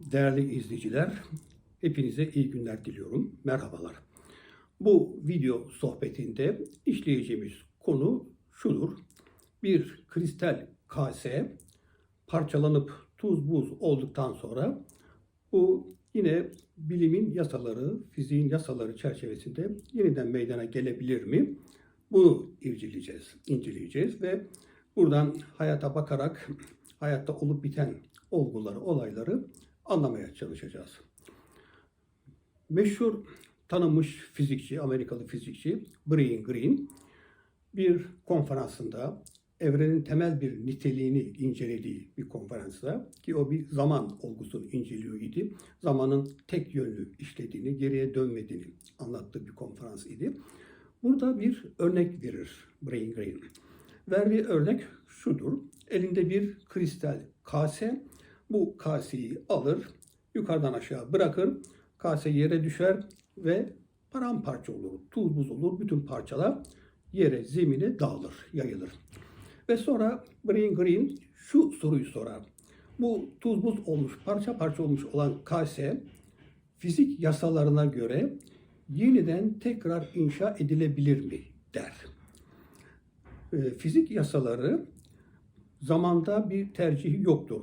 Değerli izleyiciler, hepinize iyi günler diliyorum. Merhabalar. Bu video sohbetinde işleyeceğimiz konu şudur. Bir kristal kase parçalanıp tuz buz olduktan sonra bu yine bilimin yasaları, fiziğin yasaları çerçevesinde yeniden meydana gelebilir mi? Bunu irdeleyeceğiz, inceleyeceğiz ve buradan hayata bakarak hayatta olup biten olguları, olayları anlamaya çalışacağız. Meşhur tanınmış fizikçi, Amerikalı fizikçi Brian Greene bir konferansında evrenin temel bir niteliğini incelediği bir konferansta ki o bir zaman olgusunu inceliyor idi. Zamanın tek yönlü işlediğini, geriye dönmediğini anlattığı bir konferans idi. Burada bir örnek verir Brian Greene. Verdiği örnek şudur. Elinde bir kristal kase. Bu kaseyi alır, yukarıdan aşağı bırakır. Kase yere düşer ve paramparça olur. Tuz buz olur. Bütün parçalar yere, zemine dağılır, yayılır. Ve sonra Brian Greene şu soruyu sorar. Bu tuz buz olmuş, parça parça olmuş olan kase fizik yasalarına göre yeniden tekrar inşa edilebilir mi der. E, fizik yasaları zamanda bir tercihi yoktur.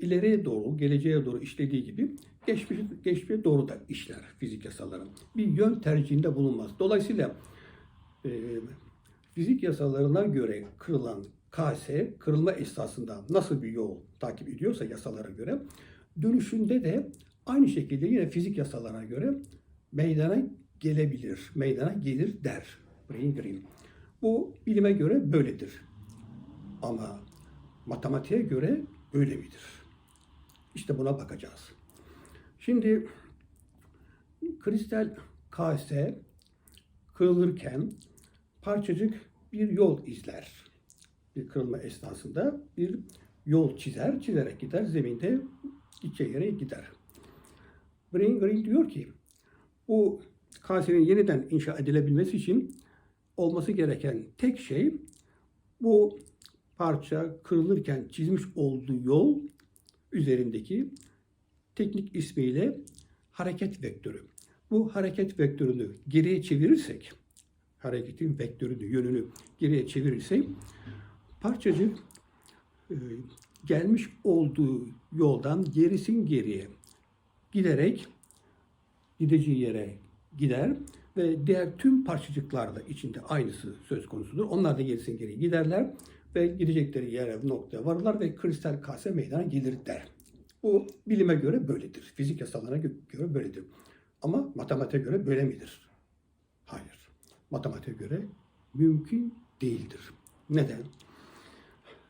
İleriye doğru, geleceğe doğru işlediği gibi geçmiş, geçmişe doğru da işler fizik yasaları. Bir yön tercihinde bulunmaz. Dolayısıyla e, fizik yasalarına göre kırılan kase kırılma esnasında nasıl bir yol takip ediyorsa yasalara göre dönüşünde de aynı şekilde yine fizik yasalarına göre meydana gelebilir, meydana gelir der Brian Greene. Bu bilime göre böyledir. Ama matematiğe göre öyle midir? İşte buna bakacağız. Şimdi kristal kase kırılırken parçacık bir yol izler. Bir kırılma esnasında bir yol çizer, çizerek gider, zeminde yere gider. Brian Greene diyor ki, bu kasenin yeniden inşa edilebilmesi için olması gereken tek şey bu parça kırılırken çizmiş olduğu yol üzerindeki teknik ismiyle hareket vektörü. Bu hareket vektörünü geriye çevirirsek, hareketin vektörünü, yönünü geriye çevirirsek parçacık e, gelmiş olduğu yoldan gerisin geriye giderek gideceği yere gider ve diğer tüm parçacıklar da içinde aynısı söz konusudur. Onlar da gerisin geriye giderler ve gidecekleri yere noktaya varırlar ve kristal kase meydana gelir der. Bu bilime göre böyledir. Fizik yasalarına göre böyledir. Ama matematiğe göre böyle midir? Hayır. Matematiğe göre mümkün değildir. Neden?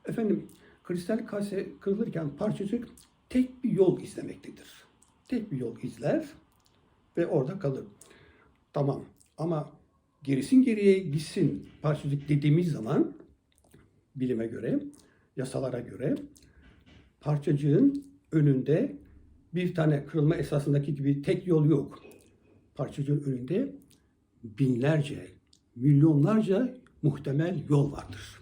Efendim kristal kase kırılırken parçacık tek bir yol izlemektedir. Tek bir yol izler ve orada kalır. Tamam ama gerisin geriye gitsin parçacık dediğimiz zaman bilime göre, yasalara göre parçacığın önünde bir tane kırılma esasındaki gibi tek yol yok. Parçacığın önünde binlerce, milyonlarca muhtemel yol vardır.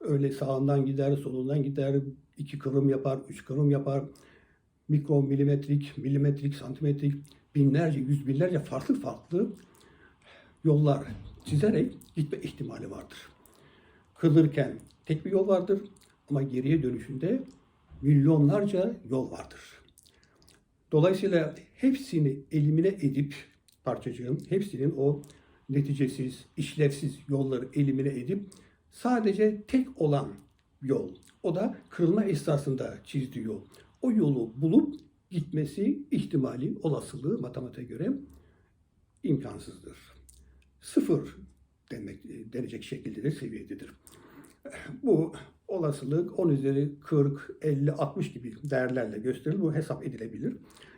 Öyle sağından gider, solundan gider, iki kırım yapar, üç kırım yapar. Mikro, milimetrik, milimetrik, santimetrik, binlerce, yüz binlerce farklı farklı yollar çizerek gitme ihtimali vardır. Kırılırken tek bir yol vardır ama geriye dönüşünde milyonlarca yol vardır. Dolayısıyla hepsini elimine edip parçacığın hepsinin o neticesiz, işlevsiz yolları elimine edip sadece tek olan yol, o da kırılma esnasında çizdiği yol. O yolu bulup gitmesi ihtimali, olasılığı matematiğe göre imkansızdır. Sıfır demek, denecek şekildedir, seviyededir. Bu olasılık 10 üzeri 40, 50, 60 gibi değerlerle gösterilir. Bu hesap edilebilir,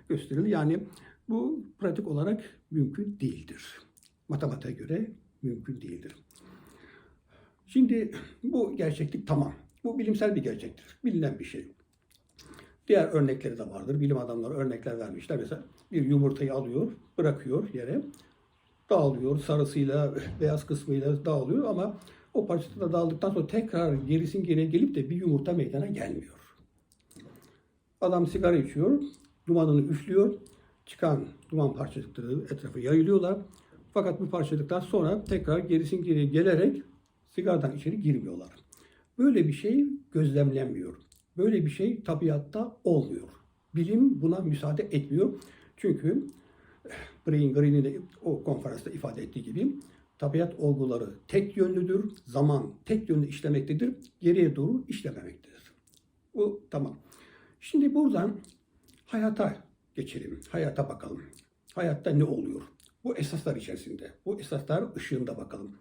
gösterilir. Yani bu pratik olarak mümkün değildir. Matematiğe göre mümkün değildir. Şimdi bu gerçeklik tamam. Bu bilimsel bir gerçektir. Bilinen bir şey. Diğer örnekleri de vardır. Bilim adamları örnekler vermişler. Mesela bir yumurtayı alıyor, bırakıyor yere. Dağılıyor. Sarısıyla, beyaz kısmıyla dağılıyor ama o parçası da dağıldıktan sonra tekrar gerisin geriye gelip de bir yumurta meydana gelmiyor. Adam sigara içiyor. dumanını üflüyor. Çıkan duman parçacıkları etrafa yayılıyorlar. Fakat bu parçacıklar sonra tekrar gerisin geriye gelerek sigaradan içeri girmiyorlar. Böyle bir şey gözlemlenmiyor. Böyle bir şey tabiatta olmuyor. Bilim buna müsaade etmiyor. Çünkü Brian Greene'in de o konferansta ifade ettiği gibi tabiat olguları tek yönlüdür. Zaman tek yönlü işlemektedir. Geriye doğru işlememektedir. Bu tamam. Şimdi buradan hayata geçelim. Hayata bakalım. Hayatta ne oluyor? Bu esaslar içerisinde. Bu esaslar ışığında bakalım.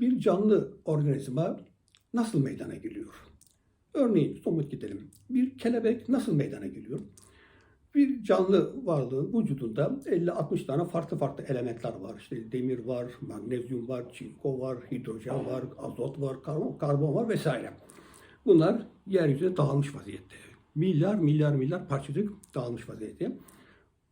Bir canlı organizma nasıl meydana geliyor? Örneğin somut gidelim. Bir kelebek nasıl meydana geliyor? Bir canlı varlığın vücudunda 50-60 tane farklı farklı elementler var. İşte demir var, magnezyum var, çinko var, hidrojen var, azot var, karbon, karbon var vesaire. Bunlar yeryüzüne dağılmış vaziyette. Milyar milyar milyar parçacık dağılmış vaziyette.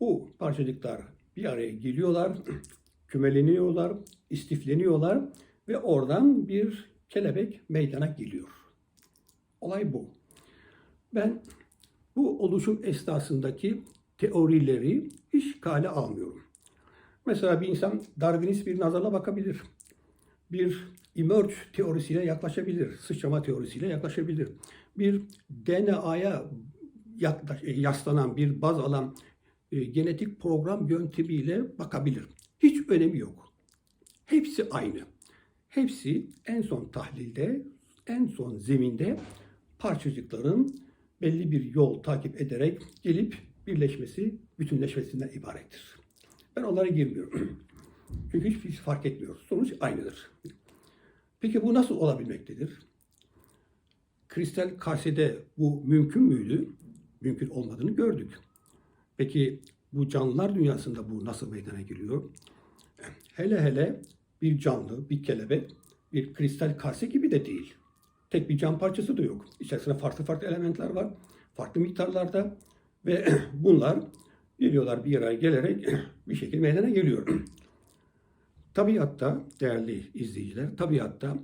Bu parçacıklar bir araya geliyorlar, kümeleniyorlar, istifleniyorlar ve oradan bir kelebek meydana geliyor. Olay bu. Ben bu oluşum esnasındaki teorileri hiç kale almıyorum. Mesela bir insan Darwinist bir nazarla bakabilir. Bir emerge teorisiyle yaklaşabilir. Sıçrama teorisiyle yaklaşabilir. Bir DNA'ya e, yaslanan, bir baz alan e, genetik program yöntemiyle bakabilir. Hiç önemi yok. Hepsi aynı. Hepsi en son tahlilde, en son zeminde parçacıkların belli bir yol takip ederek gelip birleşmesi, bütünleşmesinden ibarettir. Ben onlara girmiyorum. Çünkü hiçbir şey fark etmiyor. Sonuç aynıdır. Peki bu nasıl olabilmektedir? Kristal kasede bu mümkün müydü? Mümkün olmadığını gördük. Peki bu canlılar dünyasında bu nasıl meydana geliyor? Hele hele bir canlı, bir kelebek, bir kristal kase gibi de değil. Tek bir cam parçası da yok. İçerisinde farklı farklı elementler var. Farklı miktarlarda ve bunlar geliyorlar bir araya gelerek bir şekilde meydana geliyor. Tabiatta değerli izleyiciler, tabiatta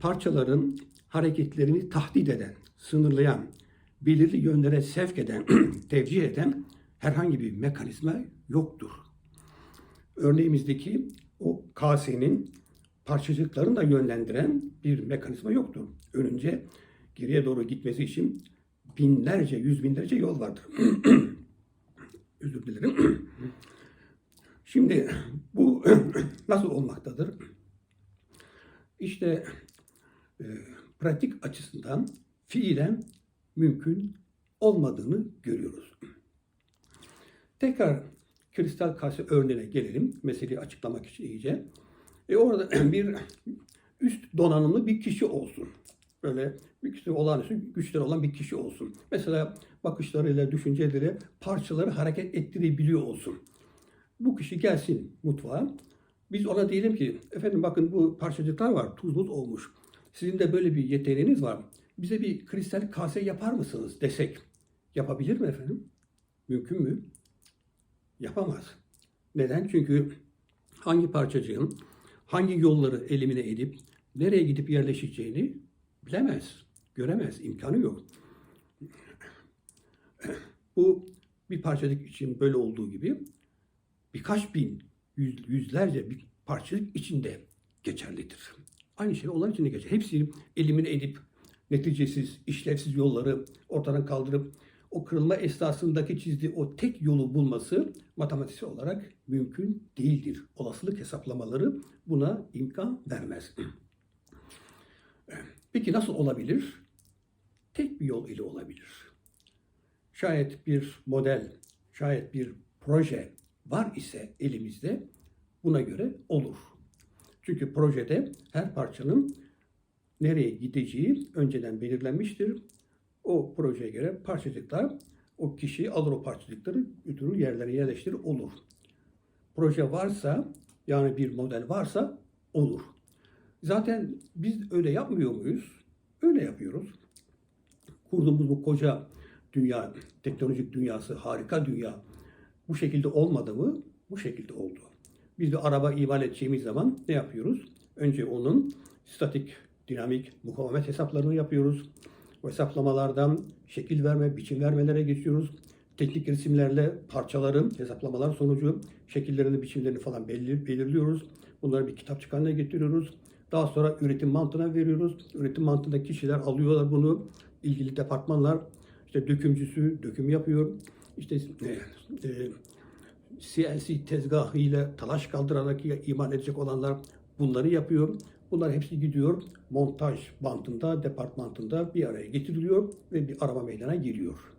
parçaların hareketlerini tahdit eden, sınırlayan, belirli yönlere sevk eden, tevcih eden herhangi bir mekanizma yoktur. Örneğimizdeki o kasenin parçacıklarını da yönlendiren bir mekanizma yoktur. Önce geriye doğru gitmesi için binlerce, yüz binlerce yol vardır. Özür dilerim. Şimdi bu nasıl olmaktadır? İşte e, pratik açısından fiilen mümkün olmadığını görüyoruz. Tekrar kristal kase örneğine gelelim. Meseleyi açıklamak için iyice. E orada bir üst donanımlı bir kişi olsun. Böyle bir kişi olağanüstü güçleri olan bir kişi olsun. Mesela bakışlarıyla, düşünceleri, parçaları hareket ettirebiliyor olsun. Bu kişi gelsin mutfağa. Biz ona diyelim ki, efendim bakın bu parçacıklar var, tuz buz olmuş. Sizin de böyle bir yeteneğiniz var. Bize bir kristal kase yapar mısınız desek. Yapabilir mi efendim? Mümkün mü? Yapamaz. Neden? Çünkü hangi parçacığın hangi yolları elimine edip nereye gidip yerleşeceğini bilemez, göremez, imkanı yok. Bu bir parçacık için böyle olduğu gibi birkaç bin, yüz, yüzlerce bir parçacık içinde geçerlidir. Aynı şey onlar için de geçer. Hepsi elimine edip neticesiz, işlevsiz yolları ortadan kaldırıp o kırılma esnasındaki çizdiği o tek yolu bulması matematiksel olarak mümkün değildir. Olasılık hesaplamaları buna imkan vermez. Peki nasıl olabilir? Tek bir yol ile olabilir. Şayet bir model, şayet bir proje var ise elimizde buna göre olur. Çünkü projede her parçanın nereye gideceği önceden belirlenmiştir. O projeye göre parçacıklar o kişi alır o parçacıkları götürür yerlerine yerleştirir olur. Proje varsa yani bir model varsa olur. Zaten biz öyle yapmıyor muyuz? Öyle yapıyoruz. Kurduğumuz bu koca dünya, teknolojik dünyası, harika dünya bu şekilde olmadı mı? Bu şekilde oldu. Biz bir araba imal edeceğimiz zaman ne yapıyoruz? Önce onun statik, dinamik, mukavemet hesaplarını yapıyoruz. O hesaplamalardan şekil verme, biçim vermelere geçiyoruz. teknik resimlerle parçaları, hesaplamalar sonucu şekillerini, biçimlerini falan belir, belirliyoruz. Bunları bir kitapçık haline getiriyoruz. Daha sonra üretim mantığına veriyoruz. Üretim mantığında kişiler alıyorlar bunu. ilgili departmanlar işte dökümcüsü döküm yapıyor. İşte e, e, CNC tezgahıyla talaş kaldırarak imal edecek olanlar bunları yapıyor. Bunlar hepsi gidiyor montaj bantında, departmantında bir araya getiriliyor ve bir arama meydana geliyor.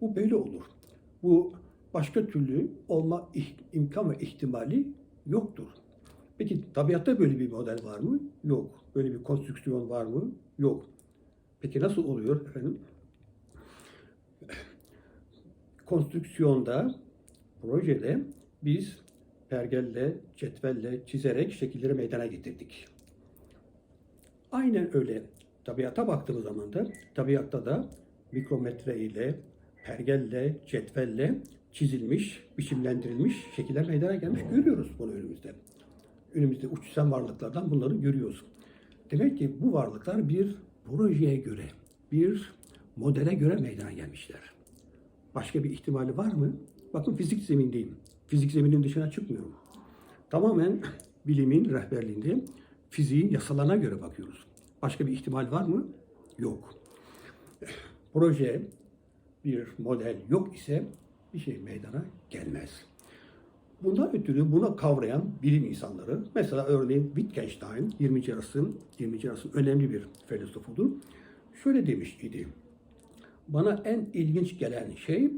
Bu böyle olur. Bu başka türlü olma imkan ve ihtimali yoktur. Peki tabiatta böyle bir model var mı? Yok. Böyle bir konstrüksiyon var mı? Yok. Peki nasıl oluyor efendim? Konstrüksiyonda, projede biz pergelle, cetvelle çizerek şekilleri meydana getirdik. Aynen öyle. Tabiata baktığımız zaman da tabiatta da mikrometre ile, pergelle, cetvelle çizilmiş, biçimlendirilmiş şekiller meydana gelmiş görüyoruz bunu önümüzde. Önümüzde uçuşan varlıklardan bunları görüyoruz. Demek ki bu varlıklar bir projeye göre, bir modele göre meydana gelmişler. Başka bir ihtimali var mı? Bakın fizik zemindeyim. Fizik zeminin dışına çıkmıyorum. Tamamen bilimin rehberliğinde fiziğin yasalarına göre bakıyoruz. Başka bir ihtimal var mı? Yok. Proje, bir model yok ise bir şey meydana gelmez. Bundan ötürü buna kavrayan bilim insanları, mesela örneğin Wittgenstein, 20. asrın, 20. asrın önemli bir filozofudur. Şöyle demiş idi. Bana en ilginç gelen şey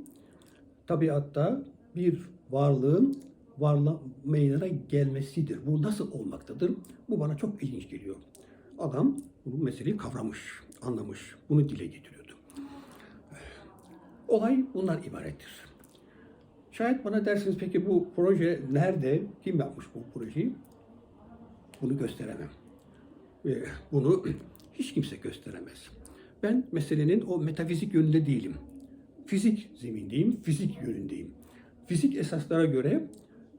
tabiatta bir varlığın varla meydana gelmesidir. Bu nasıl olmaktadır? Bu bana çok ilginç geliyor. Adam bu meseleyi kavramış, anlamış, bunu dile getiriyordu. Olay bundan ibarettir. Şayet bana dersiniz peki bu proje nerede, kim yapmış bu projeyi? Bunu gösteremem. Ve bunu hiç kimse gösteremez. Ben meselenin o metafizik yönünde değilim. Fizik zemindeyim, fizik yönündeyim. Fizik esaslara göre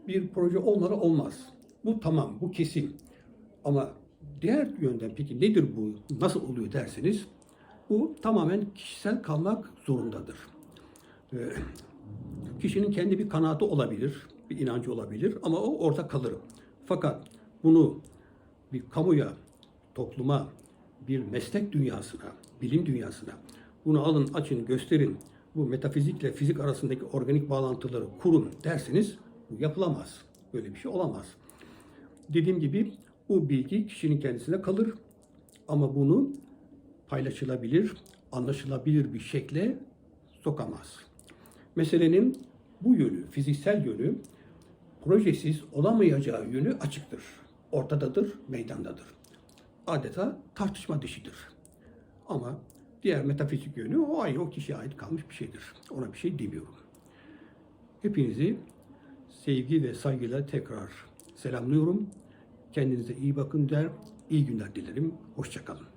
bir proje olmalı olmaz. Bu tamam, bu kesin. Ama diğer yönden peki nedir bu, nasıl oluyor derseniz bu tamamen kişisel kalmak zorundadır. Ee, kişinin kendi bir kanaati olabilir, bir inancı olabilir ama o orada kalır. Fakat bunu bir kamuya, topluma, bir meslek dünyasına, bilim dünyasına bunu alın, açın, gösterin. Bu metafizikle fizik arasındaki organik bağlantıları kurun derseniz yapılamaz. Böyle bir şey olamaz. Dediğim gibi bu bilgi kişinin kendisine kalır ama bunu paylaşılabilir, anlaşılabilir bir şekle sokamaz. Meselenin bu yönü, fiziksel yönü projesiz olamayacağı yönü açıktır. Ortadadır, meydandadır. Adeta tartışma dışıdır. Ama diğer metafizik yönü o aynı o kişiye ait kalmış bir şeydir. Ona bir şey demiyorum. Hepinizi sevgi ve saygıyla tekrar selamlıyorum. Kendinize iyi bakın der. İyi günler dilerim. Hoşçakalın.